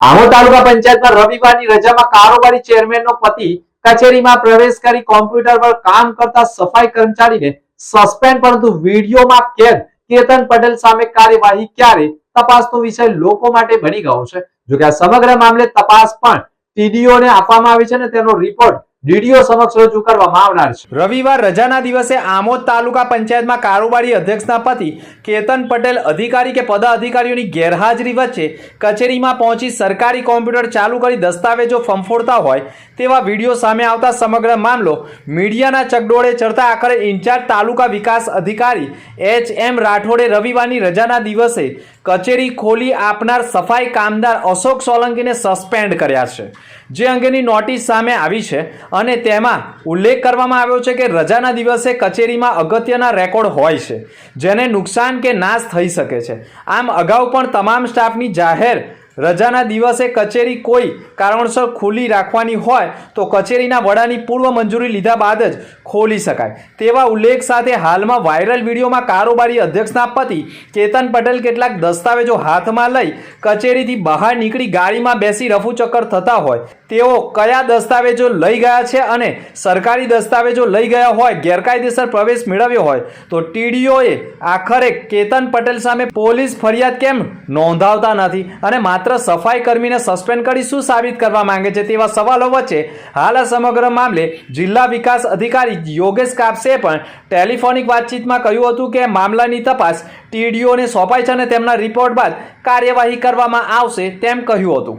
આમોદ તાલુકા પંચાયતમાં રવિવારની રજામાં કારોબારી ચેરમેનનો પતિ કચેરીમાં પ્રવેશ કરી કોમ્પ્યુટર પર કામ કરતા સફાઈ કર્મચારીને સસ્પેન્ડ, પરંતુ વિડીયોમાં કેદ. કેતન પટેલ સામે કાર્યવાહી ક્યારે? તપાસનો વિષય લોકો માટે બની ગયો છે. જોકે આ સમગ્ર મામલે તપાસ પણ ટીડીઓને આપવામાં આવી છે અને તેનો રિપોર્ટ ડીડીઓ સમક્ષ રજૂ કરવામાં આવનાર છે. રવિવાર રજાના દિવસે આમોદ તાલુકા પંચાયતમાં કારોબારી અધ્યક્ષના પતિ કેતન પટેલ અધિકારી કે પદાધિકારીઓની ગેરહાજરી વચ્ચે કચેરીમાં પહોંચી સરકારી કોમ્પ્યુટર ચાલુ કરી દસ્તાવેજો ફંફોડતા હોય તેવા વીડિયો સામે આવતા સમગ્ર મામલો મીડિયાના ચકડોળે ચડતા આખરે ઇન્ચાર્જ તાલુકા વિકાસ અધિકારી એચ એમ રાઠોડે રવિવારની રજાના દિવસે કચેરી ખોલી આપનાર સફાઈ કામદાર અશોક સોલંકીને સસ્પેન્ડ કર્યા છે. જે અંગેની નોટિસ સામે આવી છે. અને તેમાં ઉલ્લેખ કરવામાં આવ્યો છે કે રજાના દિવસે કચેરીમાં અગત્યના રેકોર્ડ હોય છે, જેને નુકસાન કે નાશ થઈ શકે છે. આમ અગાઉ પણ તમામ સ્ટાફની જાહેર રજાના દિવસે કચેરી કોઈ કારણસર ખુલ્લી રાખવાની હોય તો કચેરીના વડાની પૂર્વ મંજૂરી લીધા બાદ જ ખોલી શકાય. તેવા ઉલ્લેખ સાથે હાલમાં વાયરલ વિડીયોમાં કારોબારી અધ્યક્ષના પતિ કેતન પટેલ કેટલાક દસ્તાવેજો હાથમાં લઈ કચેરીથી બહાર નીકળી ગાડીમાં બેસી રફુચક્કર થતા હોય. તેઓ કયા દસ્તાવેજો લઈ ગયા છે અને સરકારી દસ્તાવેજો લઈ ગયા હોય, ગેરકાયદેસર પ્રવેશ મેળવ્યો હોય, તો ટીડીઓએ આખરે કેતન પટેલ સામે પોલીસ ફરિયાદ કેમ નોંધાવતા નથી? અને માત્ર સફાઈ કર્મીને સસ્પેન્ડ કરી શું સાબિત કરવા માંગે છે તેવા સવાલો વચ્ચે હાલ આ સમગ્ર મામલે જિલ્લા વિકાસ અધિકારી યોગેશ કાપસે પણ ટેલિફોનિક વાતચીતમાં કહ્યું હતું કે મામલાની તપાસ ટીડીઓને સોંપાઈ છે અને તેમના રિપોર્ટ બાદ કાર્યવાહી કરવામાં આવશે તેમ કહ્યું હતું.